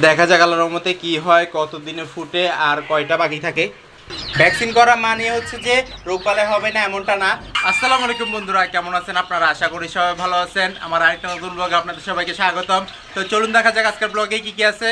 দেখা যাক আল্লাহর রহমতে কি হয় কতদিনে ফুটে আর কয়টা বাকি থাকে। ভ্যাকসিন করা মানে হচ্ছে যে রোগবালাই হবে না, এমনটা না। আসসালামু আলাইকুম বন্ধুরা, কেমন আছেন আপনারা? আশা করি সবাই ভালো আছেন। আমার আরেকটা নতুন ব্লগে আপনাদের সবাইকে স্বাগতম। তো চলুন দেখা যাক আজকের ব্লগে কি কি আছে।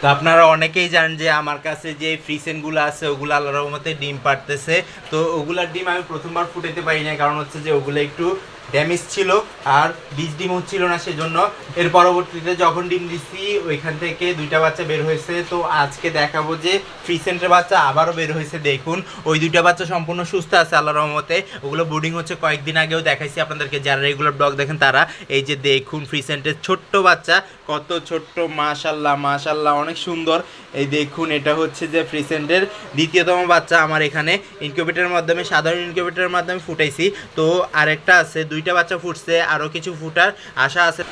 তো আপনারা অনেকেই জানেন যে আমার কাছে যে ফ্রিসেনগুলো আছে, ওগুলো আল্লাহর রহমতে ডিম পারতেছে তো ওগুলার ডিম আমি প্রথমবার ফুটাতে পারি না কারণ হচ্ছে যে ওগুলো একটু ড্যামেজ ছিল আর বীজ ডিম হচ্ছিল না সেজন্য। এর পরবর্তীতে যখন ডিম দিচ্ছি ওইখান থেকে দুইটা বাচ্চা বের হয়েছে। তো আজকে দেখাবো যে ফ্রি ফ্রিসেন্টের বাচ্চা আবারও বের হয়েছে, দেখুন। ওই দুইটা বাচ্চা সম্পূর্ণ সুস্থ আছে আল্লাহ রহমতে। ওগুলো বোর্ডিং হচ্ছে, কয়েকদিন আগেও দেখাইছি আপনাদেরকে। যারা রেগুলার ব্লগ দেখেন, তারা এই যে দেখুন ফ্রিসেন্টের ছোট্ট বাচ্চা, কত ছোট্ট, মাশাল্লাহ মাশাল্লাহ, অনেক সুন্দর। এই দেখুন, এটা হচ্ছে যে ফ্রিসেন্টের দ্বিতীয়তম বাচ্চা আমার এখানে। ইনকিউবেটরের মাধ্যমে, সাধারণ ইনকিউবেটরের মাধ্যমে ফুটাইছি। তো আরেকটা আছে, দুইটা বাচ্চা ফুটছে আরও কিছু ফুটার আশা আছে।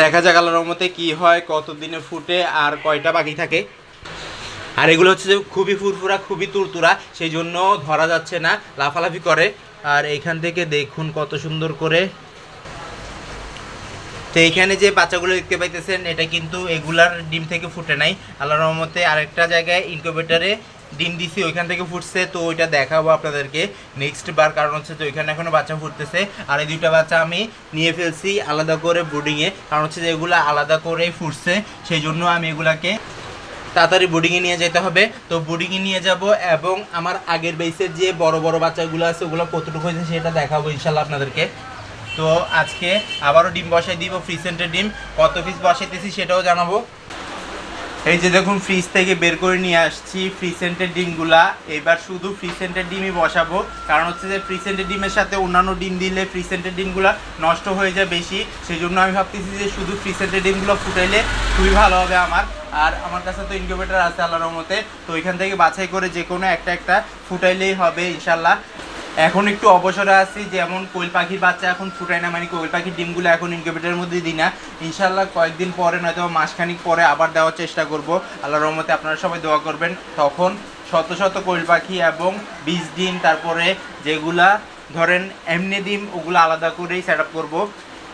দেখা যাক আল্লাহর রহমতে কি হয়, কতদিনে ফুটে আর কয়টা বাকি থাকে। আর এগুলো হচ্ছে যে খুবই ফুরফুরা, খুবই তুরতুরা, সেই জন্য ধরা যাচ্ছে না, লাফালাফি করে। আর এখান থেকে দেখুন কত সুন্দর করে। তো এইখানে যে বাচ্চাগুলো দেখতে পাইতেছেন, এটা কিন্তু এগুলার ডিম থেকে ফুটে নাই। আল্লাহ রহমতে আরেকটা জায়গায় ইনকিউবেটরে ডিম দিছি, ওইখান থেকে ফুটছে। তো ওইটা দেখাবো আপনাদেরকে নেক্সট বার, কারণ হচ্ছে তো ওইখানে এখনও বাচ্চা ফুটতেছে। আর এই দুইটা বাচ্চা আমি নিয়ে ফেলছি আলাদা করে বোর্ডিংয়ে কারণ হচ্ছে যে এগুলো আলাদা করেই ফুটছে, সেই জন্য আমি এগুলাকে তাড়াতাড়ি বোর্ডিংয়ে নিয়ে যেতে হবে। তো বোর্ডিংয়ে নিয়ে যাব এবং আমার আগের বেসের যে বড় বড় বাচ্চাগুলো আছে, ওগুলো কতটুকু হয়েছে সেটা দেখাবো ইনশাল্লাহ আপনাদেরকে। তো আজকে আবারও ডিম বসাই দিব ফ্রিসেন্টের ডিম। কত পিস বসাইতেছি সেটাও জানাব। এই যে দেখুন ফ্রিজ থেকে বের করে নিয়ে আসছি ফ্রিসেন্টের ডিমগুলা। এবার শুধু ফ্রিসেন্টের ডিমই বসাবো। কারণ হচ্ছে যে ফ্রিসেন্টের ডিমের সাথে অন্যান্য ডিম দিলে ফ্রিসেন্টের ডিমগুলা নষ্ট হয়ে যায় বেশি। সেই জন্য আমি ভাবতেছি যে শুধু ফ্রিসেন্টের ডিমগুলো ফুটাইলে খুবই ভালো হবে আমার। আর আমার কাছে তো ইনকিউবেটর আছে আল্লাহর মতে তো ওইখান থেকে বাছাই করে যে কোনো একটা একটা ফুটাইলেই হবে ইনশাল্লাহ এখন একটু অবসরে আছি, যেমন কোয়েল পাখির বাচ্চা এখন ফুটায় না মানে কোয়েল পাখির ডিমগুলো এখন ইনকিউবেটারের মধ্যে দিই না। ইনশাল্লাহ কয়েকদিন পরে নয়তো মাসখানিক পরে আবার দেওয়ার চেষ্টা করব। আল্লাহর রহমতে আপনারা সবাই দোয়া করবেন। তখন শত শত কোয়েল পাখি এবং বীজ, ডিম, তারপরে যেগুলা ধরেন এমনি ডিম, ওগুলো আলাদা করেই সেট আপ করব।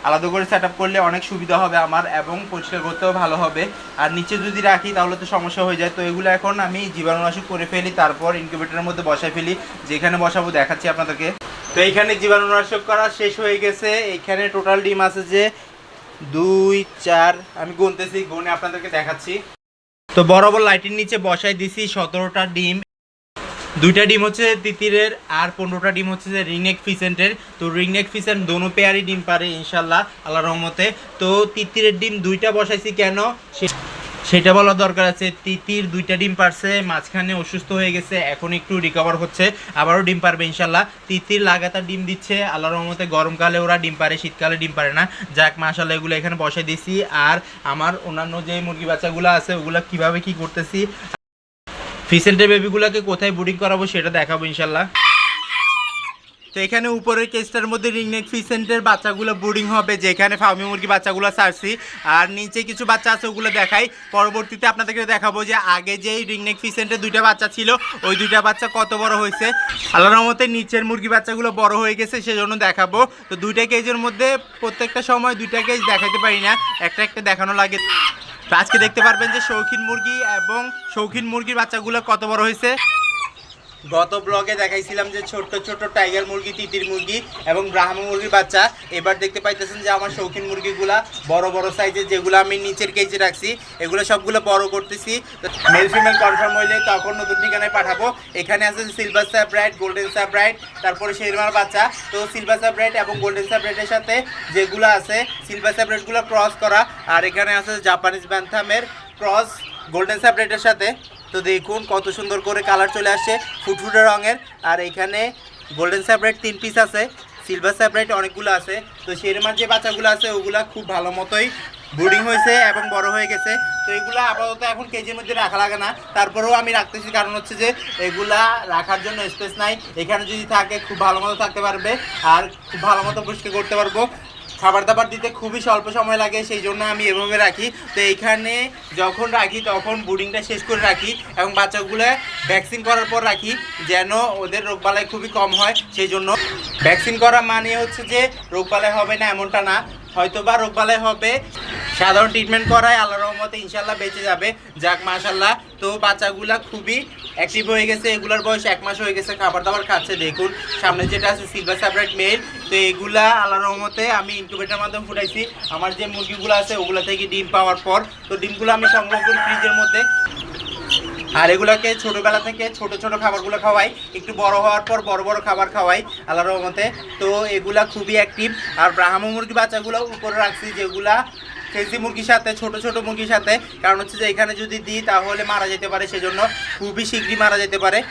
আলাদা করে সেট করলে অনেক সুবিধা হবে আমার এবং পরিষ্কার করতেও ভালো হবে। আর নিচে যদি রাখি তাহলে তো সমস্যা হয়ে যায়। তো এগুলো এখন আমি জীবাণুনাশক করে ফেলি, তারপর ইনকিউবেটরের মধ্যে বসাই ফেলি। যেখানে বসাবো দেখাচ্ছি আপনাদেরকে। তো এইখানে জীবাণুনাশক করা শেষ হয়ে গেছে। এইখানে টোটাল ডিম আছে যে দুই, চার, আমি গুনতেছি, গুনে আপনাদেরকে দেখাচ্ছি। তো বরাবর লাইটের নিচে বসাই দিছি, সতেরোটা ডিম। দুইটা ডিম হচ্ছে তিতিরের আর পনেরোটা ডিম হচ্ছে যে রিংনেক ফিসেন্টের তো রিংনেক ফিসেন্ট দোনো পেয়ারই ডিম পারে ইনশাল্লাহ আল্লাহ রহমতে। তো তিতিরের ডিম দুইটা বসাইছি কেন? সেটা বলা দরকার আছে, তিতির দুইটা ডিম পারছে, মাঝখানে অসুস্থ হয়ে গেছে, এখন একটু রিকভার হচ্ছে, আবারও ডিম পারবে ইনশাল্লাহ তিতির লাগাতার ডিম দিচ্ছে আল্লাহ রহমতে গরমকালে ওরা ডিম পারে, শীতকালে ডিম পারে না। যাক মাশাল্লাহ এগুলো এখানে বসাই দিছি আর আমার অন্যান্য যে মুরগি বাচ্চাগুলো আছে, ওগুলো কীভাবে কি করতেছি ফিসেন্টের বেবিগুলোকে কোথায় বুডিং করাবো সেটা দেখাবো ইনশাল্লাহ তো এখানে উপরের কেসটার মধ্যে রিংনেক ফিসেন্টের বাচ্চাগুলো বুডিং হবে, যেখানে ফার্মি মুরগি বাচ্চাগুলো ছাড়ছি আর নিচে কিছু বাচ্চা আছে, ওগুলো দেখাই। পরবর্তীতে আপনাদেরকে দেখাবো যে আগে যেই রিংনেক ফিসেন্টের দুইটা বাচ্চা ছিল, ওই দুইটা বাচ্চা কত বড় হয়েছে। আল্লাহর রহমতে নিচের মুরগি বাচ্চাগুলো বড় হয়ে গেছে, সেজন্য দেখাবো। তো দুইটা কেজের মধ্যে প্রত্যেকটা সময় দুইটা কেজ দেখাতে পারি না, একটা একটা দেখানো লাগে। আজকে দেখতে পারবেন যে শৌখিন মুরগি এবং শৌখিন মুরগির বাচ্চাগুলো কত বড় হয়েছে। গত ব্লগে দেখাইছিলাম যে ছোট্ট ছোট্ট টাইগার মুরগি, তিতির মুরগি এবং ব্রাহ্ম মুরগির বাচ্চা। এবার দেখতে পাইতেছেন যে আমার শৌখিন মুরগিগুলা বড় বড় সাইজের যেগুলো আমি নিচের কেজে রাখছি, এগুলো সবগুলো বড় করতেছি। মেল ফিমেল কনফার্ম হইলে তখন নতুন ঠিকানায় পাঠাবো। এখানে আছে সিলভার স্যাপ্রাইট গোল্ডেন স্যাপ্রাইট তারপরে শেরমার বাচ্চা। তো সিলভার স্যাপ্রাইট এবং গোল্ডেন স্যাপ্রাইটের সাথে যেগুলো আছে সিলভার স্যাপ্রাইটগুলো ক্রস করা। আর এখানে আছে জাপানিজ ব্যান্থামের ক্রস গোল্ডেন স্যাপ্রাইটের সাথে। তো দেখুন কত সুন্দর করে কালার চলে আসছে ফুটফুটে রঙের। আর এখানে গোল্ডেন স্যাপারেট তিন পিস আছে সিলভার স্যাপারেট অনেকগুলো আছে। তো সেরমার যে বাচ্চাগুলো আছে, ওগুলা খুব ভালো মতোই ব্রুডিং হয়েছে এবং বড় হয়ে গেছে। তো এগুলা আপাতত এখন কেজির মধ্যে রাখা লাগে না। তারপরেও আমি রাখতেছি, কারণ হচ্ছে যে এগুলা রাখার জন্য স্পেস নাই। এখানে যদি থাকে, খুব ভালো মতো থাকতে পারবে। আর খুব ভালো মতো পরিষ্কার করতে পারব। খাবার দাবার দিতে খুবই স্বল্প সময় লাগে, সেই জন্য আমি এভাবে রাখি। তো এইখানে যখন রাখি, তখন বুডিংটা শেষ করে রাখি এবং বাচ্চাগুলো ভ্যাকসিন করার পর রাখি, যেন ওদের রোগবালাই খুবই কম হয়, সেই জন্য ভ্যাকসিন করা মানে হচ্ছে যে রোগবালাই হবে না, এমনটা না। হয়তো বা রোগবালাই হবে সাধারণ ট্রিটমেন্ট করায় আল্লাহ রহমতে ইনশাল্লাহ বেঁচে যাবে। যাক মাশাল্লাহ তো বাচ্চাগুলা খুবই অ্যাক্টিভ হয়ে গেছে। এগুলার বয়স এক মাস হয়ে গেছে, খাবার দাবার খাচ্ছে। দেখুন, সামনে যেটা আছে সিলভার সাপারেট মেল তো এগুলা আল্লাহ রহমতে আমি ইনকিউবেটার মাধ্যমে ফুটাইছি। আমার যে মুরগিগুলো আছে, ওগুলা থেকে ডিম পাওয়ার পর। তো ডিমগুলো আমি সংগ্রহ করি ফ্রিজের মধ্যে। আর এগুলোকে ছোটোবেলা থেকে ছোট ছোট খাবারগুলো খাওয়াই। একটু বড় হওয়ার পর বড় বড় খাবার খাওয়াই আল্লাহ রহমতে। তো এগুলা খুবই অ্যাক্টিভ আর ব্রাহ্ম মুরগি বাচ্চাগুলো উপরে রাখছি, যেগুলা ফেন্সি মুরগির সাথে, ছোট ছোট মুরগির সাথে। কারণ হচ্ছে যে এখানে যদি দিই, তাহলে মারা যেতে পারে, সেজন্য খুবই শীঘ্রই মারা যেতে পারে।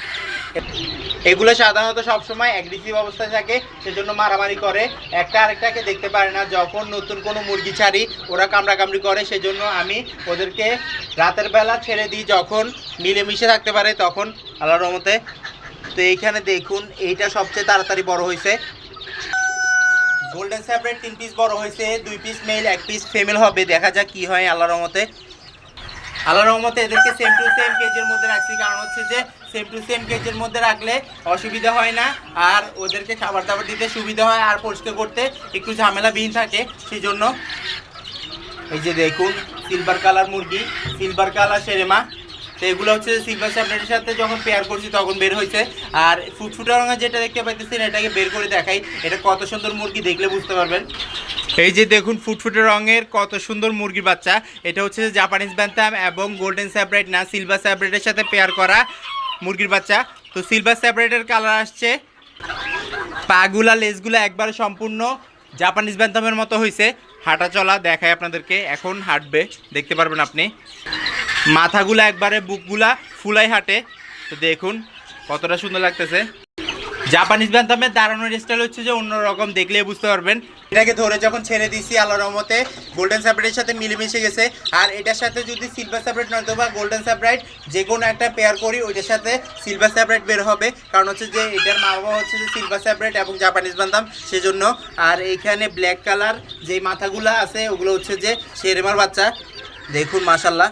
এগুলো সাধারণত সবসময় অ্যাগ্রেসিভ অবস্থায় থাকে, সেজন্য মারামারি করে। একটা আরেকটাকে দেখতে পারে না, যখন নতুন কোনো মুরগি ছাড়ি, ওরা কামড়াকামড়ি করে, সেজন্য আমি ওদেরকে রাতের বেলা ছেড়ে দিই, যখন মিলেমিশে থাকতে পারে, তখন। আল্লাহর রহমতে। তো এইখানে দেখুন, এইটা সবচেয়ে তাড়াতাড়ি বড় হয়েছে। গোল্ডেন স্যাপারেট তিন পিস বড় হয়েছে, দুই পিস মেল এক পিস ফিমেল হবে। দেখা যাক কি হয় আল্লাহর রহমতে। আল্লাহর রহমতে এদেরকে সেম টু সেম কেজের মধ্যে রাখছি। কারণ হচ্ছে যে সেম টু সেম কেজের মধ্যে রাখলে অসুবিধা হয় না, আর ওদেরকে খাবার দাবার দিতে সুবিধা হয়, আর পরিষ্কার করতে একটু ঝামেলাবিহীন থাকে। সেই জন্য এই যে দেখুন সিলভার কালার মুরগি সিলভার কালার সেরেমা। তো এগুলো হচ্ছে সিলভার স্যাপলেটের সাথে যখন পেয়ার করছি তখন বের হয়েছে। আর ফুটফুটা রঙের যেটা দেখতে পাইতেছেন এটাকে বের করে দেখাই। এটা কত সুন্দর মুরগি দেখলে বুঝতে পারবেন। এই যে দেখুন, ফুটফুটে রঙের কত সুন্দর মুরগির বাচ্চা। এটা হচ্ছে জাপানিজ ব্যান্থাম এবং গোল্ডেন স্যাপারেট না সিলভার স্যাপারেটের সাথে পেয়ার করা মুরগির বাচ্চা। তো সিলভার স্যাপারেটের কালার আসছে। পাগুলা, লেজগুলা একবারে সম্পূর্ণ জাপানিজ ব্যান্থামের মতো হয়েছে হাঁটা চলা দেখায় আপনাদেরকে, এখন হাঁটবে। দেখতে পারবেন আপনি। মাথাগুলা একবারে বুকগুলা ফুলাই হাঁটে। তো দেখুন, কতটা সুন্দর লাগতেছে। জাপানিজ ব্যান্থামের দাঁড়ানোর স্টাইল হচ্ছে যে অন্যরকম, দেখলেই বুঝতে পারবেন। এটাকে ধরে যখন ছেড়ে দিছি আল্লাহ রহমতে গোল্ডেন স্যাপারেটের সাথে মিলেমিশে গেছে। আর এটার সাথে যদি সিলভার স্যাপারেট নয়তো বা গোল্ডেন স্যাপারেট যে কোনো একটা পেয়ার করি, ওইটার সাথে সিলভার স্যাপারেট বের হবে। কারণ হচ্ছে যে এটার মা বাবা হচ্ছে যে সিলভার স্যাপারেট এবং জাপানিজ বান্দাম সেজন্য। আর এইখানে ব্ল্যাক কালার যে মাথাগুলো আছে, ওগুলো হচ্ছে যে শেরেমার বাচ্চা। দেখুন মাশাল্লাহ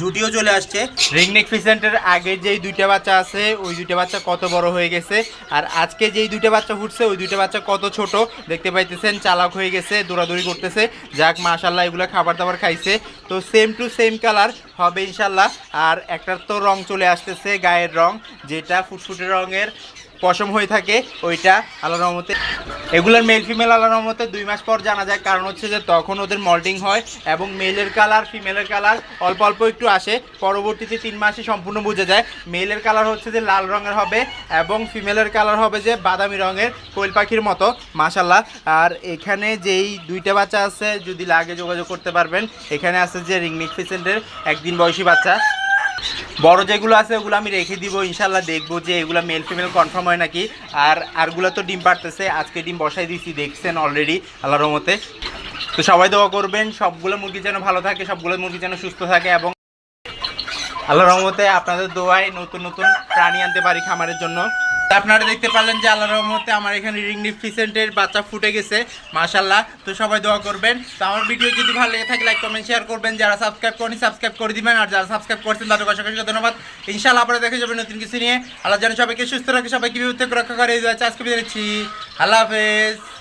জুটিও চলে আসছে। রিংনেক ফিসেন্টের আগে যেই দুইটা বাচ্চা আছে, ওই দুইটা বাচ্চা কত বড় হয়ে গেছে, আর আজকে যেই দুইটা বাচ্চা ফুটছে, ওই দুইটা বাচ্চা কত ছোট, দেখতে পাইতেছেন চালাক হয়ে গেছে, দৌড়াদৌড়ি করতেছে। যাক মাশাল্লাহ এগুলো খাবার দাবার খাইছে। তো সেম টু সেম কালার হবে ইনশাল্লাহ আর একটার তো রং চলে আসতেছে, গায়ের রং, যেটা ফুটফুটে রঙের। পশম হয়ে থাকে, ওইটা আল্লাহ রহমতে। এগুলোর মেল ফিমেল আল্লাহ রহমতে দুই মাস পর জানা যায়। কারণ হচ্ছে যে তখন ওদের মল্টিং হয় এবং মেলের কালার ফিমেলের কালার অল্প অল্প একটু আসে। পরবর্তীতে তিন মাসে সম্পূর্ণ বোঝা যায়। মেলের কালার হচ্ছে যে লাল রঙের হবে এবং ফিমেলের কালার হবে যে বাদামি রঙের কোয়েল পাখির মতো। মাশাল্লাহ আর এখানে যেই দুইটা বাচ্চা আছে, যদি লাগে যোগাযোগ করতে পারবেন, এখানে আছে যে রিংনিক ফিসেন্টের একদিন বয়সী বাচ্চা। বড় যেগুলো আছে ওগুলো আমি রেখে দিব, ইনশাল্লাহ দেখব যে এগুলো মেল ফিমেল কনফার্ম হয় নাকি। আর, আরগুলো তো ডিম পারতেছে আজকে ডিম বসাই দিয়েছি দেখছেন অলরেডি আল্লাহর রহমতে। তো সবাই দোয়া করবেন, সবগুলো মুরগি যেন ভালো থাকে, সবগুলো মুরগি যেন সুস্থ থাকে এবং আল্লাহর রহমতে আপনাদের দোয়ায় নতুন নতুন প্রাণী আনতে পারি খামারের জন্য। তা আপনারা দেখতে পারলেন যে আল্লাহর রহমতে আমার এখানে রিংনি ফিসেন্টের বাচ্চা ফুটে গেছে মাশাল্লাহ তো সবাই দোয়া করবেন। তো আমার ভিডিও যদি ভালো লেগে থাকে লাইক কমেন্ট শেয়ার করবেন। যারা সাবস্ক্রাইব করেনি সাবস্ক্রাইব করে দিবেন। আর যারা সাবস্ক্রাইব করছেন, তাদের অসংখ্য অসংখ্য ধন্যবাদ। ইনশাল্লাহ আপনারা দেখে যাবেন নতুন কিছু নিয়ে। আল্লাহ যেন সবাইকে সুস্থ রাখে, সবাইকে বিপদ থেকে রক্ষা করে। আজকে বিদায় নিচ্ছি আল্লাহ হাফেজ।